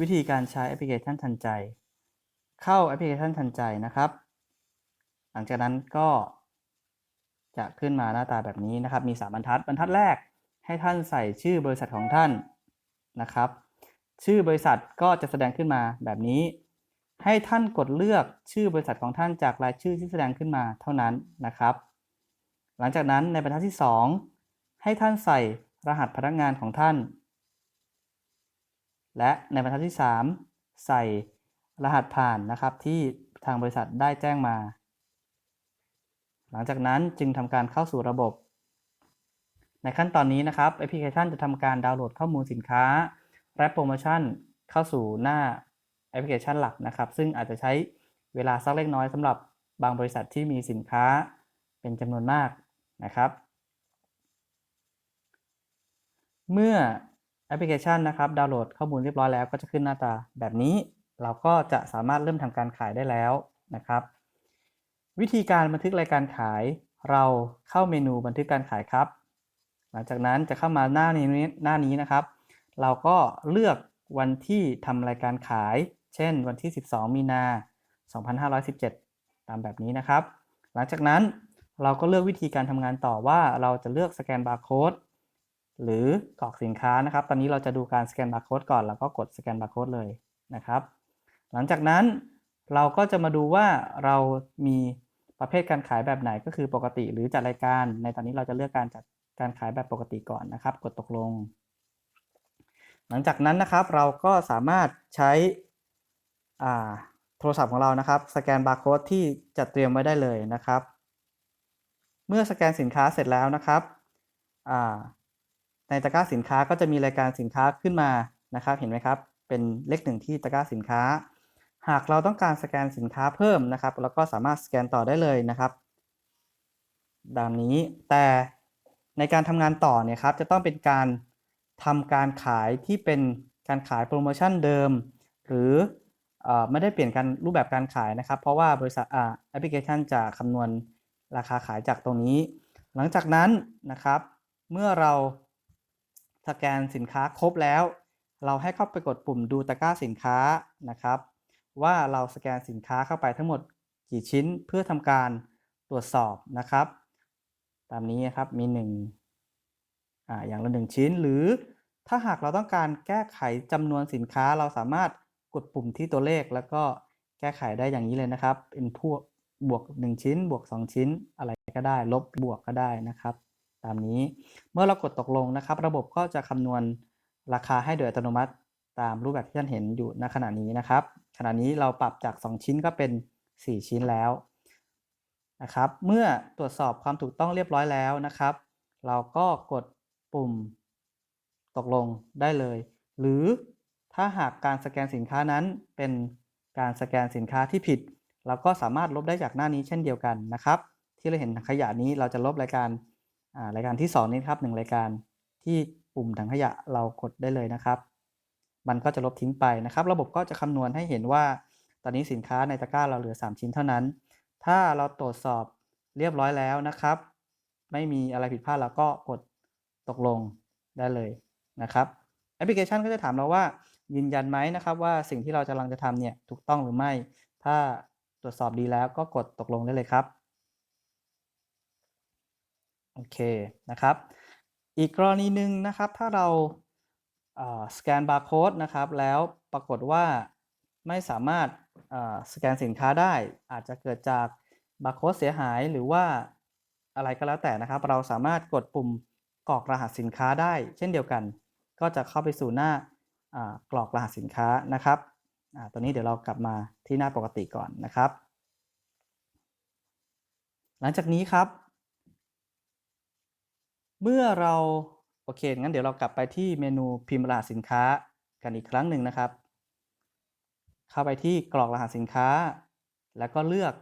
วิธีการใช้แอปพลิเคชันทันใจ เข้าแอปพลิเคชันทันใจนะครับ หลังจากนั้นก็จะขึ้นมาหน้าตาแบบนี้นะครับ มี 3 บรรทัด บรรทัดแรกให้ท่านใส่ชื่อบริษัทของท่านนะครับ ชื่อบริษัทก็จะแสดงขึ้นมาแบบนี้ ให้ท่านกดเลือกชื่อบริษัทของท่านจากรายชื่อที่แสดงขึ้นมาเท่านั้นนะครับ หลังจากนั้นในบรรทัดที่ 2 ให้ท่านใส่รหัสพนักงานของท่าน และในบรรทัดที่ 3 ใส่รหัสผ่านนะครับที่ทางบริษัทได้แจ้งมา หลังจากนั้นจึงทำการเข้าสู่ระบบ ในขั้นตอนนี้นะครับแอปพลิเคชันจะทำการดาวน์โหลดข้อมูลสินค้า และโปรโมชั่นเข้าสู่หน้าแอปพลิเคชันหลักนะครับ ซึ่งอาจจะใช้เวลาสักเล็กน้อยสำหรับบางบริษัทที่มีสินค้าเป็นจำนวนมากนะครับ เมื่อ แอปพลิเคชันนะครับดาวน์โหลดข้อมูลเรียบร้อยแล้วก็จะขึ้นหน้าตาแบบนี้ เราก็จะสามารถเริ่มทำการขายได้แล้วนะครับ วิธีการบันทึกรายการขาย เราเข้าเมนูบันทึกการขายครับ หลังจากนั้นจะเข้ามาหน้านี้หน้านี้นะครับ เราก็เลือกวันที่ทำรายการขาย เช่น วันที่ 12 มีนา 2517 ตามแบบนี้นะครับ หลังจากนั้นเราก็เลือกวิธีการทำงานต่อว่าเราจะเลือกสแกนบาร์โค้ด หรือกรอกสินค้านะครับ ตอนนี้เราจะดูการสแกนบาร์โค้ดก่อน แล้วก็กดสแกนบาร์โค้ดเลยนะครับ หลังจากนั้นเราก็จะมาดูว่าเรามีประเภทการขายแบบไหนก็คือปกติหรือจัดรายการ ในตอนนี้เราจะเลือกการจัดการขายแบบปกติก่อนนะครับ กดตกลง หลังจากนั้นนะครับเราก็สามารถใช้โทรศัพท์ของเรานะครับ สแกนบาร์โค้ดที่จัดเตรียมไว้ได้เลยนะครับ เมื่อสแกนสินค้าเสร็จแล้วนะครับ ในตะกร้าสินค้าก็จะมีรายการสินค้าขึ้นมานะครับ เห็นไหมครับ เป็นเลขหนึ่งที่ตะกร้าสินค้า หากเราต้องการสแกนสินค้าเพิ่มนะครับเราก็สามารถสแกนต่อได้เลยนะครับดังนี้แต่ในการทำงานต่อเนี่ยครับจะต้องเป็นการทำการขายที่เป็นการขายโปรโมชั่นเดิม หรืออไม่ได้เปลี่ยนการรูปแบบการขายนะครับ เพราะว่าบริษัทแอปพลิเคชันจะคำนวณราคาขายจากตรงนี้ หลังจากนั้นนะครับ เมื่อเรา สแกนสินค้าครบแล้ว เราให้เข้าไปกดปุ่มดูตะกร้าสินค้านะครับ ว่าเราสแกนสินค้าเข้าไปทั้งหมดกี่ชิ้นเพื่อทำการตรวจสอบนะครับ ตามนี้นะครับมี1อ่าอย่างละ1ชิ้น หรือถ้าหากเราต้องการแก้ไขจำนวนสินค้าเราสามารถกดปุ่มที่ตัวเลขแล้วก็แก้ไขได้อย่างนี้เลยนะครับ เป็นพวกบวก 1 ชิ้น บวก 2 ชิ้นอะไรก็ได้ ลบบวกก็ได้นะครับ ตามนี้ เมื่อเรากดตกลงนะครับ ระบบก็จะคำนวณราคาให้โดยอัตโนมัติตามรูปแบบที่ท่านเห็นอยู่ณขณะนี้นะครับ ขณะนี้เราปรับจาก 2 ชิ้นก็เป็น 4 ชิ้นแล้วนะครับ เมื่อตรวจสอบความถูกต้องเรียบร้อยแล้วนะครับ เราก็กดปุ่มตกลงได้เลย หรือถ้าหากการสแกนสินค้านั้นเป็นการสแกนสินค้าที่ผิด เราก็สามารถลบได้จากหน้านี้เช่นเดียวกันนะครับ ที่เราเห็นขยะนี้เราจะลบรายการ รายการที่ 2 นี้ครับหนึ่งรายการที่ปุ่มถังขยะเรากดได้เลยนะครับ มันก็จะลบทิ้งไปนะครับ ระบบก็จะคำนวณให้เห็นว่า ตอนนี้สินค้าในตะกร้าเราเหลือ 3 ชิ้นเท่านั้น ถ้าเราตรวจสอบเรียบร้อยแล้วนะครับ ไม่มีอะไรผิดพลาดเราก็กดตกลงได้เลยนะครับแอปพลิเคชันก็จะถามเราว่า ยืนยันไหมนะครับว่าสิ่งที่เรากำลังจะทำเนี่ยถูกต้องหรือไม่ ถ้าตรวจสอบดีแล้วก็กดตกลงได้เลยครับ โอเคนะครับ อีกกรณีหนึ่งนะครับ ถ้าเราสแกนบาร์โค้ดนะครับ แล้วปรากฏว่าไม่สามารถสแกนสินค้าได้ อาจจะเกิดจากบาร์โค้ดเสียหายหรือว่าอะไรก็แล้วแต่นะครับ เราสามารถกดปุ่มกรอกรหัสสินค้าได้ เช่นเดียวกัน ก็จะเข้าไปสู่หน้ากรอกรหัสสินค้านะครับตัวนี้เดี๋ยวเรากลับมาที่หน้าปกติก่อนนะครับ หลังจากนี้ครับ เมื่อเราโอเค งั้นเดี๋ยวเรากลับไปที่เมนูพิมพ์รหัสสินค้ากันอีกครั้งหนึ่งนะครับ เข้าไปที่กรอกรหัสสินค้า แล้วก็เลือก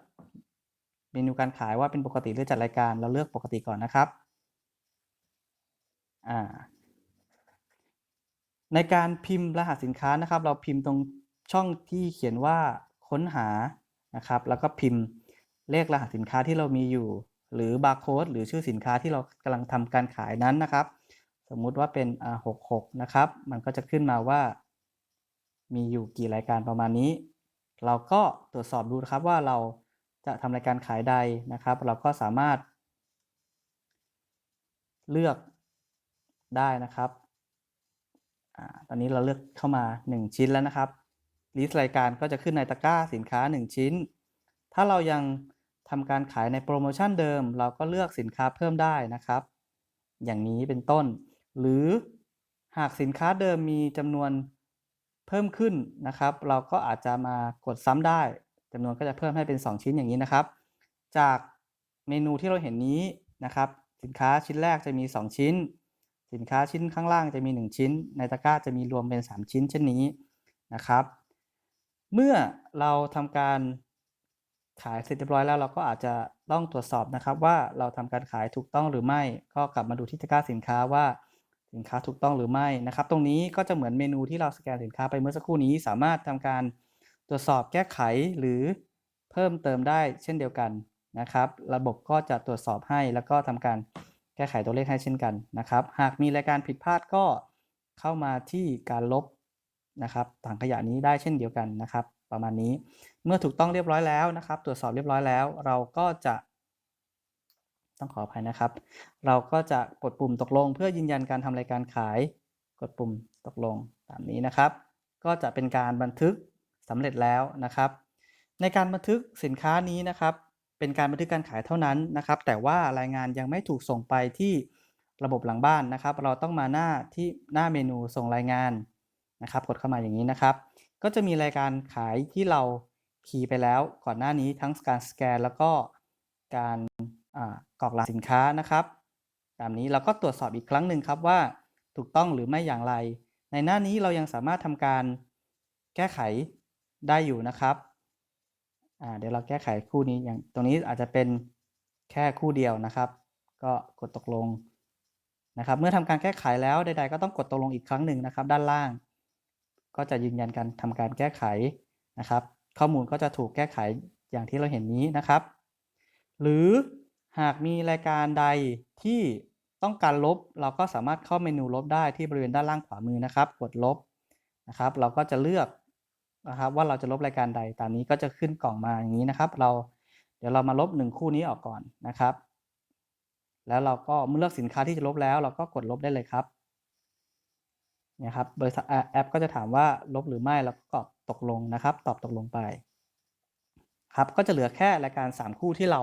เมนูการขายว่าเป็นปกติหรือจัดรายการ เราเลือกปกติก่อนนะครับ ในการพิมพ์รหัสสินค้านะครับ เราพิมพ์ตรงช่องที่เขียนว่าค้นหานะครับ แล้วก็พิมพ์เลขรหัสสินค้าที่เรามีอยู่ หรือบาร์โค้ดหรือชื่อสินค้าที่เรากำลังทำการขายนั้นนะครับ สมมุติว่าเป็นหกหกนะครับ มันก็จะขึ้นมาว่า มีอยู่กี่รายการประมาณนี้ เราก็ตรวจสอบดูนะครับว่าเราจะทำรายการขายใดนะครับ เราก็สามารถ เลือกได้นะครับอตอนนี้เราเลือกเข้ามา 1 ชิ้นแล้วนะครับลิสต์รายการก็จะขึ้นในตะกร้าสินค้า 1 ชิ้น ถ้าเรายัง ทำการขายในโปรโมชั่นเดิม เราก็เลือกสินค้าเพิ่มได้นะครับ อย่างนี้เป็นต้น หรือหากสินค้าเดิมมีจำนวนเพิ่มขึ้นนะครับ เราก็อาจจะมากดซ้ำได้จำนวนก็จะเพิ่มให้เป็น 2 ชิ้นอย่างนี้นะครับ จากเมนูที่เราเห็นนี้นะครับ สินค้าชิ้นแรกจะมี 2 ชิ้น สินค้าชิ้นข้างล่างจะมี 1 ชิ้น ในตะกร้าจะมีรวมเป็น 3 ชิ้นเช่นนี้นะครับ เมื่อเราทำการ ขายเสร็จเรียบร้อยแล้วเราก็อาจจะต้องตรวจสอบนะครับว่าเราทำการขายถูกต้องหรือไม่ ก็กลับมาดูที่ตะกร้าสินค้าว่าสินค้าถูกต้องหรือไม่นะครับ ตรงนี้ก็จะเหมือนเมนูที่เราสแกนสินค้าไปเมื่อสักครู่นี้ สามารถทำการตรวจสอบแก้ไขหรือเพิ่มเติมได้เช่นเดียวกันนะครับ ระบบก็จะตรวจสอบให้แล้วก็ทำการแก้ไขตัวเลขให้เช่นกันนะครับ หากมีรายการผิดพลาดก็เข้ามาที่การลบนะครับถังขยะนี้ได้เช่นเดียวกันนะครับ ประมาณนี้ เมื่อถูกต้องเรียบร้อยแล้วนะครับ ตรวจสอบเรียบร้อยแล้ว เราก็จะต้องขออภัยนะครับ เราก็จะกดปุ่มตกลง เพื่อยืนยันการทำรายการขาย กดปุ่มตกลงตามนี้นะครับ ก็จะเป็นการบันทึกสำเร็จแล้วนะครับ ในการบันทึกสินค้านี้นะครับ เป็นการบันทึกการขายเท่านั้นนะครับ แต่ว่ารายงานยังไม่ถูกส่งไปที่ระบบหลังบ้านนะครับ เราต้องมาหน้าที่หน้าเมนูส่งรายงานนะครับ กดเข้ามาอย่างนี้นะครับ ก็จะมีรายการขายที่เรา คีย์ไปแล้วก่อนหน้านี้ทั้งการสแกนแล้วก็การกรอกรหัสสินค้านะครับตามนี้เราก็ตรวจสอบอีกครั้งหนึ่งครับว่าถูกต้องหรือไม่อย่างไร ในหน้านี้เรายังสามารถทำการแก้ไขได้อยู่นะครับเดี๋ยวเราแก้ไขคู่นี้อย่างตรงนี้อาจจะเป็นแค่คู่เดียวนะครับ ก็กดตกลงนะครับ เมื่อทำการแก้ไขแล้วใด ๆ ก็ต้องกดตกลงอีกครั้งหนึ่งนะครับ ด้านล่าง ก็จะยืนยันการทำการแก้ไขนะครับ ข้อมูลก็จะถูกแก้ไขอย่างที่เราเห็นนี้นะครับ หรือหากมีรายการใดที่ต้องการลบ เราก็สามารถเข้าเมนูลบได้ที่บริเวณด้านล่างขวามือนะครับ กดลบนะครับ เราก็จะเลือกนะครับว่าเราจะลบรายการใด ตามนี้ก็จะขึ้นกล่องมาอย่างนี้นะครับ เราเดี๋ยวเรามาลบ 1 คู่นี้ออกก่อนนะครับ แล้วเราก็เมื่อเลือกสินค้าที่จะลบแล้ว เราก็กดลบได้เลยครับเนี่ยครับบริษัทแอปก็จะถามว่าลบหรือไม่แล้วก็ ตกลงนะครับ ตอบตกลงไป ครับก็จะเหลือแค่รายการ 3 คู่ที่เรา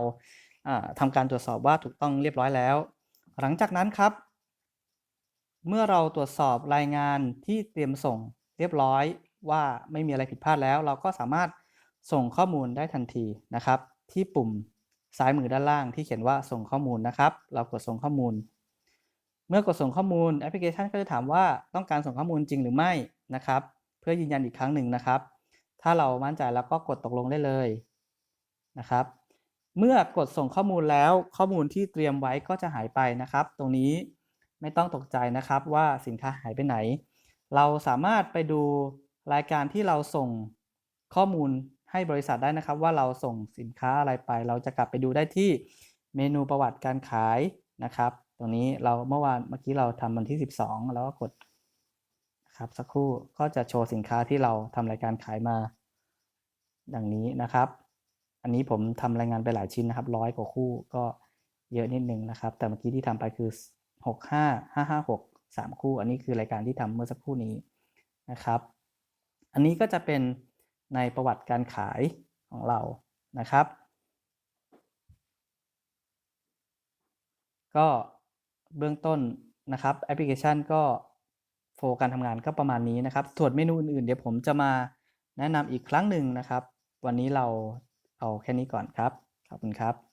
ทำการตรวจสอบว่าถูกต้องเรียบร้อยแล้ว หลังจากนั้นครับ เมื่อเราตรวจสอบรายงานที่เตรียมส่งเรียบร้อยว่าไม่มีอะไรผิดพลาดแล้ว เราก็สามารถส่งข้อมูลได้ทันทีนะครับ ที่ปุ่มซ้ายมือด้านล่างที่เขียนว่าส่งข้อมูลนะครับ เรากดส่งข้อมูล เมื่อกดส่งข้อมูลแอปพลิเคชันก็จะถามว่าต้องการส่งข้อมูลจริงหรือไม่นะครับ เพื่อยืนยันอีกครั้งหนึ่งนะครับ ถ้าเรามั่นใจแล้วก็กดตกลงได้เลยนะครับ เมื่อกดส่งข้อมูลแล้วข้อมูลที่เตรียมไว้ก็จะหายไปนะครับ ตรงนี้ไม่ต้องตกใจนะครับว่าสินค้าหายไปไหน เราสามารถไปดูรายการที่เราส่งข้อมูลให้บริษัทได้นะครับ ว่าเราส่งสินค้าอะไรไป เราจะกลับไปดูได้ที่เมนูประวัติการขายนะครับ ตรงนี้เราเมื่อวานเมื่อกี้เราทำวันที่ 12 แล้วก็กด ครับสักครู่ก็จะโชว์สินค้าที่เราทำรายการขายมาดังนี้นะครับ อันนี้ผมทำรายงานไปหลายชิ้นนะครับร้อยกว่าคู่ก็เยอะนิดนึงนะครับ แต่เมื่อกี้ที่ทำไปคือ 6 5 5 5 6 3 คู่ อันนี้คือรายการที่ทำเมื่อสักครู่นี้นะครับ อันนี้ก็จะเป็นในประวัติการขายของเรานะครับ ก็เบื้องต้นนะครับแอปพลิเคชันก็ โฟการทำงานก็ประมาณนี้นะครับส่วนเมนูอื่นๆ เดี๋ยวผมจะมาแนะนำอีกครั้งหนึ่งนะครับ วันนี้เราเอาแค่นี้ก่อนครับ ขอบคุณครับ